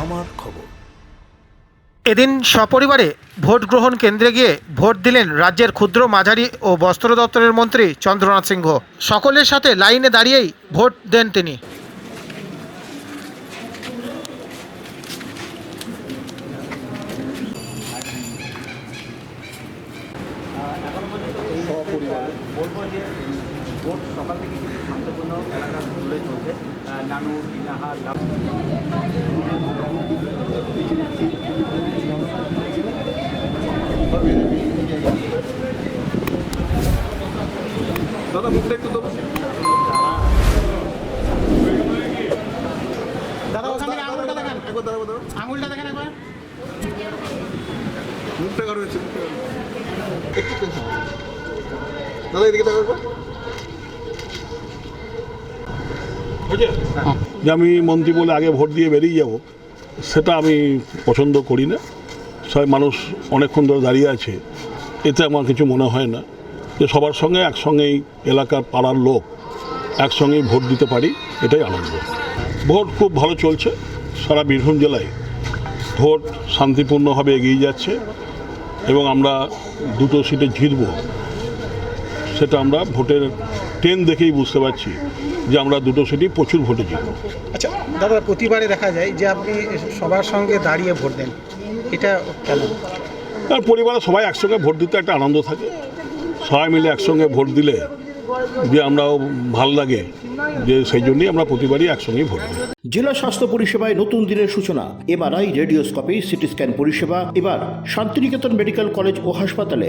আমার খবর। এদিন সপরিবারে ভোট গ্রহণ কেন্দ্রে গিয়ে ভোট দিলেন রাজ্যের ক্ষুদ্র মাঝারি ও বস্ত্র দপ্তরের মন্ত্রী চন্দ্রনাথ সিংহ। সকলের সাথে লাইনে দাঁড়িয়েই ভোট দেন তিনি। বলব যে ভোট সকাল থেকে কিন্তু শান্তপূর্ণ এলাকা জুড়ে চলছে। নানু ইনাহা লাভ। দাদা মুখটা একটু দেবো দাদা ওখান আঙুলটা দেখান। একবার দাঁড়াবো আঙুলটা দেখেন একবার। মুখটা কারও। একটু দাদা এদিকে দেখো একবার যে আমি মন্ত্রী বলে আগে ভোট দিয়ে বেরিয়ে যাব, সেটা আমি পছন্দ করি না। সবাই মানুষ অনেকক্ষণ ধরে দাঁড়িয়ে আছে, এতে আমার কিছু মনে হয় না। যে সবার সঙ্গে একসঙ্গেই এলাকার পাড়ার লোক একসঙ্গেই ভোট দিতে পারি, এটাই আনন্দ। ভোট খুব ভালো চলছে, সারা বীরভূম জেলায়। ভোট শান্তিপূর্ণভাবে এগিয়ে যাচ্ছে, এবং আমরা দুটো সিটে জিতব, সেটা আমরা ভোটের ট্রেন দেখেই বুঝতে পারছি যে আমরা দুটো সিটই প্রচুর ভোটে জিতব। আচ্ছা দাদা প্রতিবারে দেখা যায় যে আপনি সবার সঙ্গে দাঁড়িয়ে ভোট দেন। এটা কেন? আর পরিবারের সবাই একসঙ্গে ভোট দিতে একটা আনন্দ থাকে। সবাই মিলে একসঙ্গে ভোট দিলে যে আমরাও ভালো লাগে যে সেই জন্যই আমরা প্রতিবারই একসঙ্গেই ভোট দিই। জেলা স্বাস্থ্য পরিষেবায় নতুন দিনের সূচনা। এমআরআই রেডিওস্কোপি সিটি স্ক্যান পরিষেবা। এবার শান্তিনিকেতন মেডিকেল কলেজ ও হাসপাতালে